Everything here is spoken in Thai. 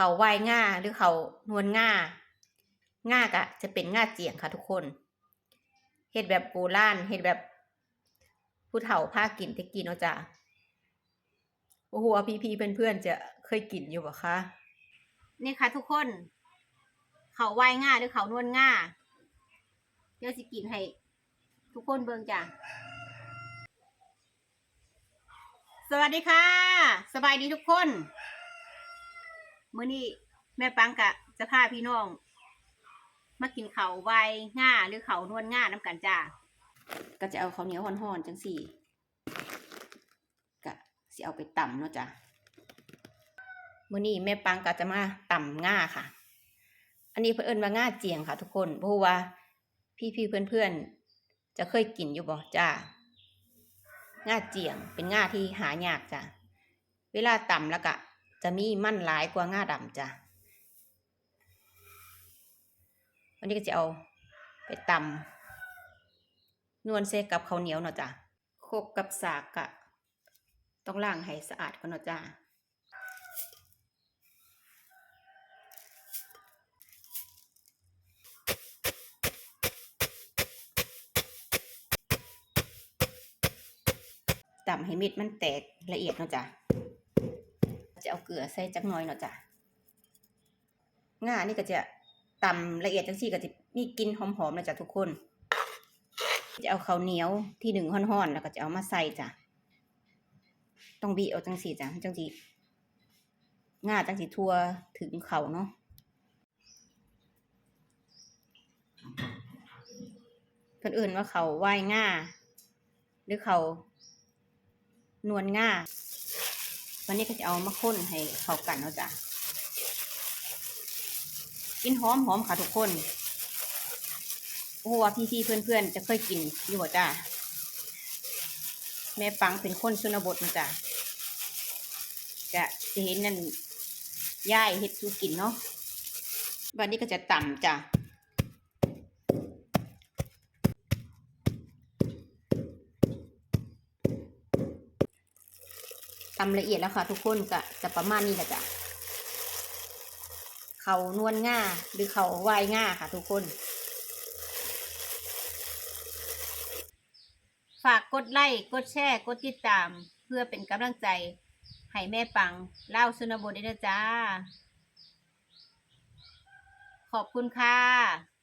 เขาวายง่าหรือเขานวลง่าง่ากะ จะเป็นง่าเจียงค่ะทุกคนเฮ็ดแบบโบราณเฮ็ดแบบผู้เฒ่าพากินตะกินเนาะจ้ะโอ้โหพี่พี่ๆเพื่อนๆจะเคยกินอยู่บ่คะนี่ค่ะทุกคน เขาวายง่าหรือเขานวลง่าเดี๋ยวสิกินให้ทุกคนเบิ่งจ้ะสวัสดีค่ะ สบายดีทุกคน มื้อนี้แม่ปังกะจะพาพี่น้อง มากินเขาวไวายง่าหรือเขานวลง่าน้ำกันจ้าก็จะเอาข้าวเหนียวห่อนๆจังสี่กะสิเอาไปต่ำเนาะจ้ะมื้อนี้แม่ปังก็จะมาต่ำง่าค่ะ อันนี้เพิ่อนว่าง่าเจียงค่ะ ทุกคนเพราะว่าพี่ๆเพื่อนๆจะเคยกินอยู่บ่จ้าง่าเจียงเป็นง่าที่หายากจ้ะเวลาต่ำแล้วก็ จะมีมั่นหลายกว่าง่าดำจ้ะวันนี้ก็จะเอาไปตำนวลเซกับข้าวเหนียวเนาะจ้ะโคกกับสากกะต้องล้างให้สะอาดก่อนเนาะจ้ะตำให้ม็ดมันแตกละเอียดเนาะจ้ะ จะเอาเกลือใส่จักหน่อยเนาะจ้ะง่านี่ก็จะตำละเอียดจังสี่ก็จะมีกลิ่นหอมๆนะจ้ะทุกคน จะเอาข้าวเหนียวที่หนึ่งห่อนๆแล้วก็จะเอามาใส่จ้ะต้องบีเอาจังสี่จ้ะจังสีง่าจังสีทั่วถึงเขาเนาะคนอื่นว่าเขาไหว้ง่า หรือเขานวลง่า วันนี้ก็จะเอามาข้นให้เข้ากันเนาะจ้ะกินหอมหอมค่ะทุกคนโอ้ว่าพี่ๆเพื่อนๆ จะเคยกินอยู่บ่จ้ะแม่ปังเป็นคนชนบทนะจ้ะจะจะเห็นนั่นย่ายเฮ็ดสูกินเนาะวันนี้ก็จะต่ำจ้ะ ตำละเอียดแล้วค่ะ ทุกคนก็จะประมาณนี้แหละจ้ะเขานวลง่าหรือเขาวายง่าค่ะ ทุกคน ฝากกดไลค์กดแชร์กดติดตาม เพื่อเป็นกำลังใจ ให้แม่ปังเล่าสุนบทด้วยนะจ้า ขอบคุณค่ะ